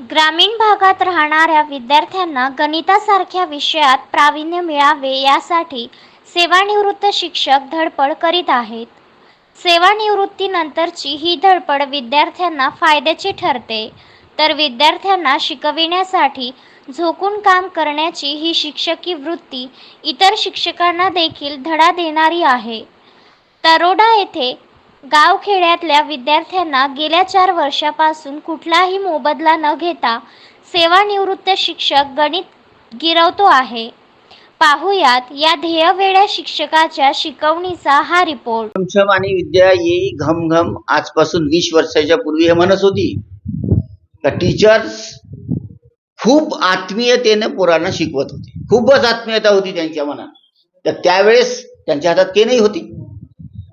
ग्रामीण भागात राहणाऱ्या विद्यार्थ्यांना गणितासारख्या विषयात प्रावीण्य मिळावे यासाठी सेवानिवृत्त शिक्षक धडपड करीत आहेत. सेवानिवृत्तीनंतरची ही धडपड विद्यार्थ्यांना फायद्याची ठरते. तर विद्यार्थ्यांना शिकविण्यासाठी झोकून काम करण्याची ही शिक्षकी वृत्ती इतर शिक्षकांना देखील धडा देणारी आहे. तरोडा येथे गावखेड्यातल्या विद्यार्थ्यांना गेल्या चार वर्षापासून कुठलाही मोबदला न घेता सेवानिवृत्त शिक्षक गणित गिरवतो आहे. पाहुयात या ध्येयवेड्या शिक्षकाच्या शिकवणीचा हा रिपोर्ट. छमछम आणि विद्या येई घमघम आजपासून वीस वर्षाच्या पूर्वी हे म्हणत होती. तर टीचर्स खूप आत्मीयतेने पोरांना शिकवत होते. खूपच आत्मीयता होती त्यांच्या मनात. तर त्यावेळेस त्यांच्या हातात केनही होती.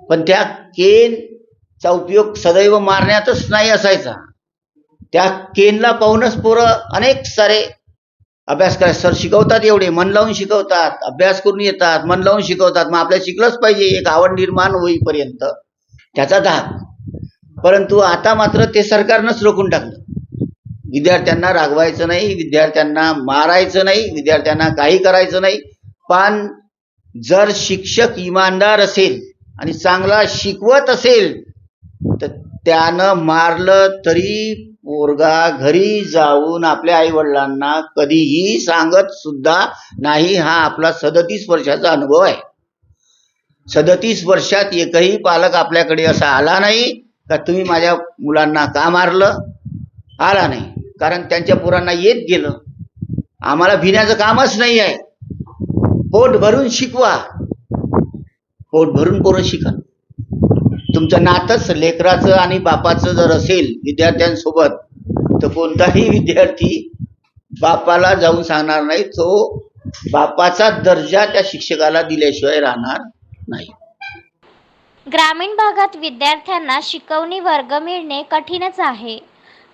पण त्या केनचा उपयोग सदैव मारण्यातच नाही असायचा. त्या केनला पाहूनच पोरं अनेक सारे अभ्यास करायचे सर शिकवतात एवढे मन लावून शिकवतात अभ्यास करून येतात मन लावून शिकवतात मग आपल्याला शिकलंच पाहिजे एक आवड निर्माण होईपर्यंत. त्याचा धाक. परंतु आता मात्र ते सरकारनंच रोखून टाकलं. विद्यार्थ्यांना रागवायचं नाही विद्यार्थ्यांना मारायचं नाही विद्यार्थ्यांना काही करायचं नाही. पण जर शिक्षक इमानदार असेल आणि चांगला शिकवत असेल तर त्यानं मारलं तरी पोरगा घरी जाऊन आपल्या आई वडिलांना कधीही सांगत सुद्धा नाही. हा आपला सदतीस वर्षाचा अनुभव आहे. सदतीस वर्षात एकही पालक आपल्याकडे असा आला नाही का तुम्ही माझ्या मुलांना का मारलं? आला नाही. कारण त्यांच्या पोरांना येत गेलं. आम्हाला भिण्याचं कामच नाही आहे. पोट भरून शिकवा. पोट भरून पोरं शिका तुमचं नातच लेकराचं आणि बापाचं जर असेल विद्यार्थ्यांसोबत तर कोणताही विद्यार्थी बापाला जाऊन सांगणार नाही. तो बापाचा दर्जा त्या शिक्षकाला दिल्याशिवाय राहणार नाही. ग्रामीण भागात विद्यार्थ्यांना शिकवणी वर्ग मिळणे कठीणच आहे.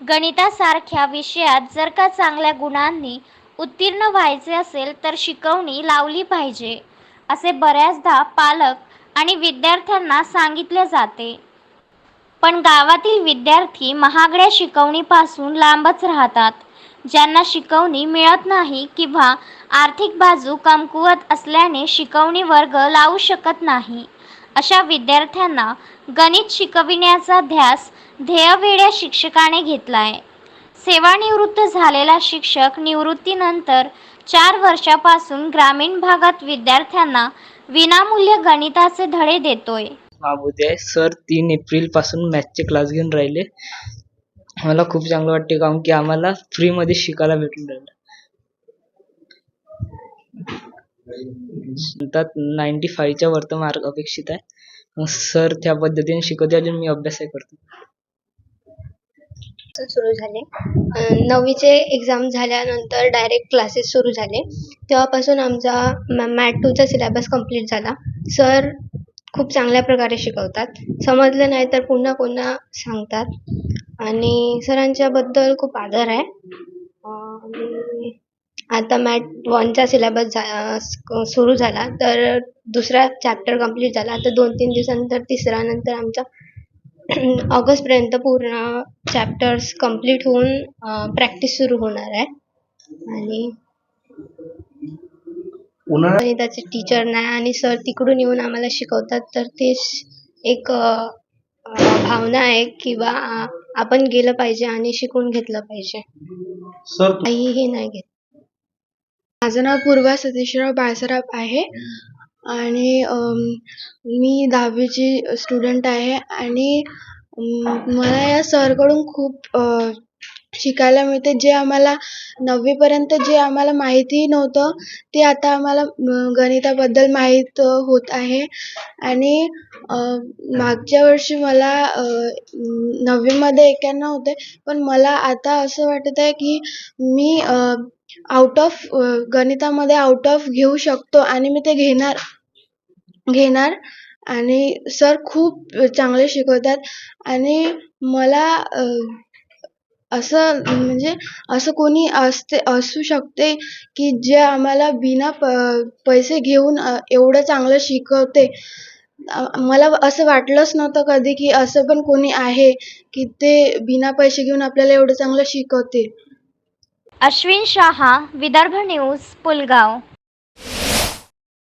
गणितासारख्या विषयात जर का चांगल्या गुणांनी उत्तीर्ण व्हायचे असेल तर शिकवणी लावली पाहिजे. असे बऱ्याचदा पालक आणि विद्यार्थ्यांना सांगितले जाते. पण गावातील विद्यार्थी महागड्या शिकवणीपासून लांबच राहतात. ज्यांना शिकवणी मिळत नाही किंवा आर्थिक बाजू कमकुवत असल्याने शिकवणी वर्ग लावू शकत नाही. अशा विद्यार्थ्यांना गणित शिकविण्याचा ध्यास ध्येयवेड्या शिक्षकाने घेतलाय. सेवानिवृत्त झालेला शिक्षक निवृत्तीनंतर चार वर्षापासून ग्रामीण भागात विद्यार्थ्यांना विनामूल्य गणिताचे धडे देतोय. महाबुद्ध सर तीन एप्रिलपासून मॅथचे क्लास घेऊन राहिले. मला खूप चांगलं वाटते कारण की आम्हाला फ्रीमध्ये शिकायला भेटून राहिलं. म्हणतात नाईन्टी फाईव्हच्या वरती मार्क अपेक्षित आहे. मग सर त्या पद्धतीने शिकवते अजून मी अभ्यासही करतो. सुरू झाले. नववीचे एक्झाम झाल्यानंतर डायरेक्ट क्लासेस सुरू झाले. तेव्हापासून आमचा मॅट टूचा सिलेबस कंप्लीट झाला. सर खूप चांगल्या प्रकारे शिकवतात. समजलं नाही तर पुन्हा पुन्हा सांगतात. आणि सरांच्याबद्दल खूप आदर आहे. आणि आता मॅट वनचा सिलेबस सुरू झाला. तर दुसरा चॅप्टर कंप्लीट झाला. आता दोन तीन दिवसानंतर तिसरा नंतर आमचा ऑगस्टपर्यंत पूर्ण चॅप्टर्स कंप्लीट होऊन प्रॅक्टिस सुरू होणार आहे. आणि गणिताचे टीचर नाही आणि सर तिकडून येऊन आम्हाला शिकवतात. तर ते एक अ, अ, भावना आहे किंवा आ- आपण गेलं पाहिजे आणि शिकून घेतलं पाहिजे. काही हे नाही घेत. माझं नाव पूर्वा सतीशराव बाळसराफ आहे. आणि मी दहावीची स्टुडंट आहे आणि मला या सरकडून खूप शिकायला मिळते. जे आम्हाला नववीपर्यंत जे आम्हाला माहितीही नव्हतं ते आता आम्हाला गणिताबद्दल माहीत होत आहे. आणि मागच्या वर्षी मला नववीमध्ये एक्याण्णव होते. पण मला आता असं वाटत आहे की मी आउट ऑफ गणितामध्ये आउट ऑफ घेऊ शकतो आणि मी ते घेणार घेणार. आणि सर खूप चांगले शिकवतात. आणि मला असं म्हणजे असं कोणी असते असू शकते की जे आम्हाला बिना प पैसे घेऊन एवढं चांगलं शिकवते. मला असं वाटलंच नव्हतं कधी की असं पण कोणी आहे की ते बिना पैसे घेऊन आपल्याला एवढं चांगलं शिकवते. अश्विन शहा विदर्भ न्यूज पुलगाव.